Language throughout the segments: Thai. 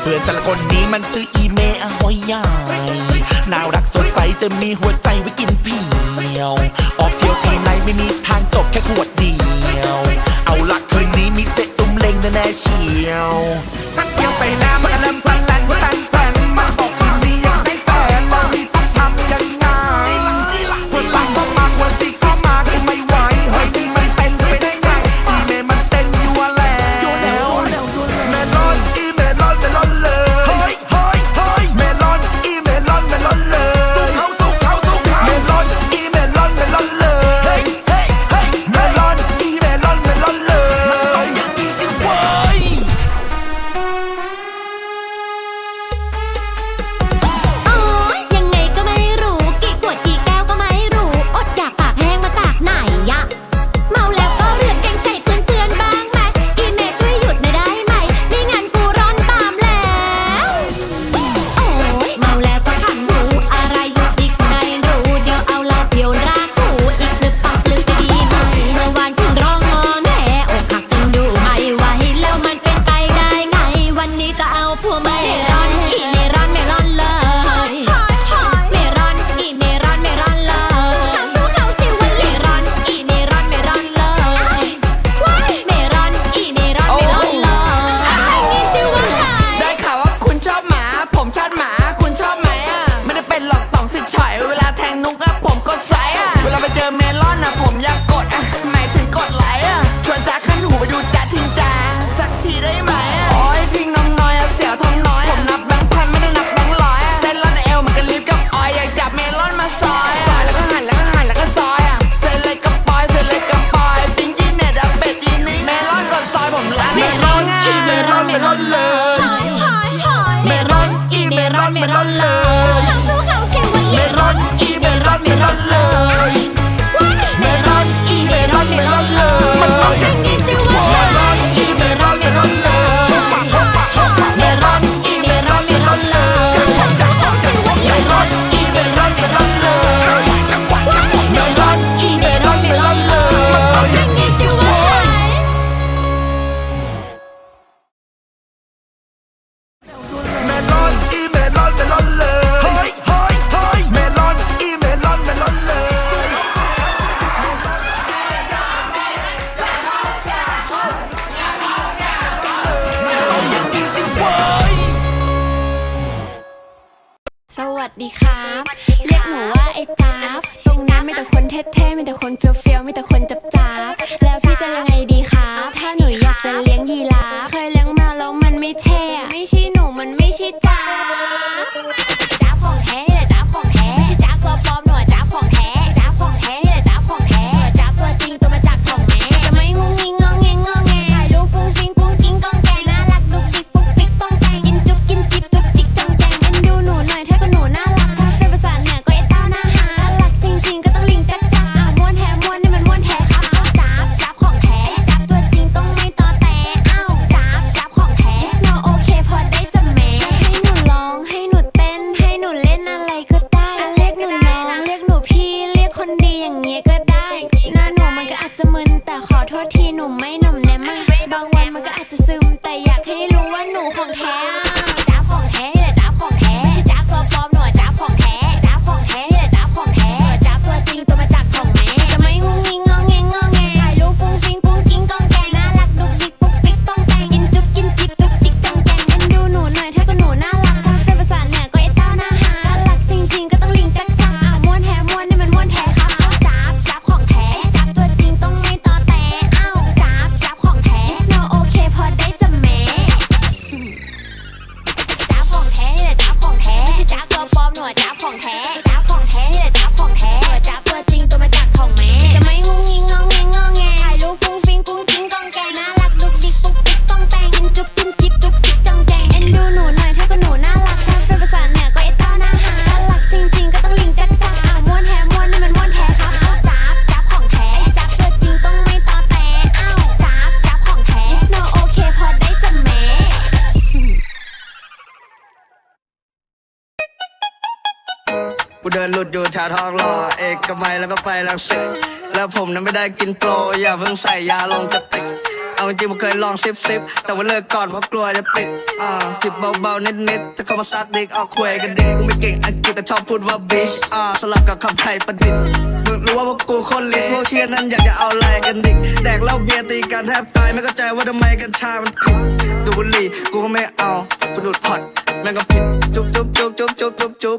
เพื่อนฉันละคนนี้มันชื่ออีเมอหอยใหญ่น่ารักสดใสแต่มีหัวใจไว้กินเพียว ออกเที่ยวทีไหนไม่มีทางจบแค่ขวดเดียว เอาละคืนนี้มีเซตตุ้มเลงแน่เชียวสักเที่ยวไปแล้ว มันไม่อนเลย ดีครับ เรียกหนูว่าไอ้กราฟตรงนั้นไม่แต่คนเท่ๆไม่แต่คนเฟี้ยวๆไม่แต่คน มันก็อาจจะซึมแต่อยากให้รู้ว่าหนูของแท้ 放开 กูเดินหลุดอยู่ชาทองรอเอกกับไมแล้วก็ไปลังสิตแล้วผมนั้นไม่ได้กินโปรอย่าเพิ่งใส่ยาลงจะติดเอาจริงผมเคยลองซิปซิปแต่ว่าเลิกก่อนเพราะกลัวจะติดอ่าจิบเบาๆนิดๆแต่เขามาซัดดิกออกควยกันดิกูไม่เก่งอังกฤษแต่ชอบพูดว่าบิชอ่าสลับกับคำไทยประดิษฐ์มึงรู้ว่าพวกกูคนลิ้นพวกเชียร์นั้นอยากจะเอาอะไรกันดิแดกเหล้าเบียร์ตีกันแทบตายไม่เข้าใจว่าทำไมกัญชามันผิดดูบุหรี่กูก็ไม่เอากูดูดพอด แม่งก็ผิดจุ๊บจุ๊บจุ๊บจุ๊บจุ๊บจุ๊บจุ๊บ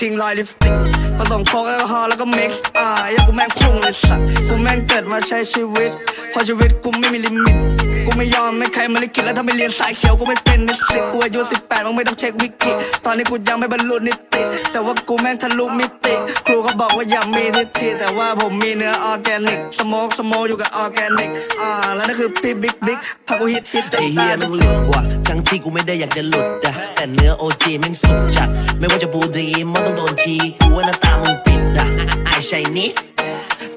ทิ้งรอยลิปสติกผสมโค้กแอลกอฮอล์แล้วก็มิกซ์อ่าอยากูแม่งพุ่งเลยสัตว์กูแม่งเกิดมาใช้ชีวิต เพอชีวิตกูไม่มีลิมิต กูไม่ยอมไม่ใครมาลิขิตแล้วถ้าไม่เรียนสายเขียวกูไม่เป็นนิสิตกูอายุ18มึงไม่ต้องเช็ควิกิตอนนี้กูยังไม่บรรลุนิติ แต่ว่ากูแม่งทะลุมิติ ครูเขาบอกว่าอย่ามีทิฐิแต่ว่าผมมีเนื้อออร์แกนิก สโมกสโมอยู่กับออร์แกนิก อ่า แล้วนั่นคือพี่บิ๊กบิ๊กพากูฮิตฮิตจนไอเฮีตายมึงหลุดว่ะทั้งที่กูไม่ได้อยากจะหลุดอะแต่เนื้อโอจีแม่งสุดจัด ไม่ว่าจะบูดรีมันต้องโดนทีกูว่าหน้าตามึงปิดอะไอชายนิส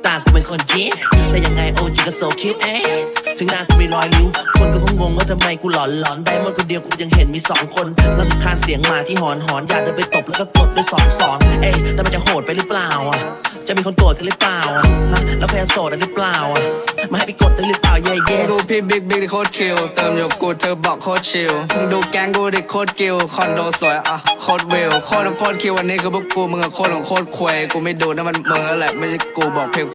ตากูเป็นคนจีนแต่ยังไงโอจีก็โซคิวเอ๊ถึงหน้ากูมีรอยนิ้ว คนก็คงงงว่าทำไมกูหลอนหลอนได้หมดคนเดียวกูยังเห็นมีสองคนลำคาญเสียงหมาที่หอนหอนอยากเดินไปตบแล้วก็กดด้วยสองสอนเอ้ยแต่มันจะโหดไปหรือเปล่าอะจะมีคนโกรธกันหรือเปล่าอะฮะแล้วแพ้โสดกันหรือเปล่าอะมาให้ไปกดกันหรือ เปล่าเย่เย่ดูพี่บิ๊กบิ๊กโคตรคิวเติมอยกูเธอบอกโคตรชิลดูแกงกูดิโคตรกิวคอนโดสวยอะโคตรวิวโคตรโคตรคิววันนี้คือพวกกูมึงอะโคตรของโคตรควยกูไม่ดูนะมันมึงแล้วแหละไม่ใช่กูบอกเพลง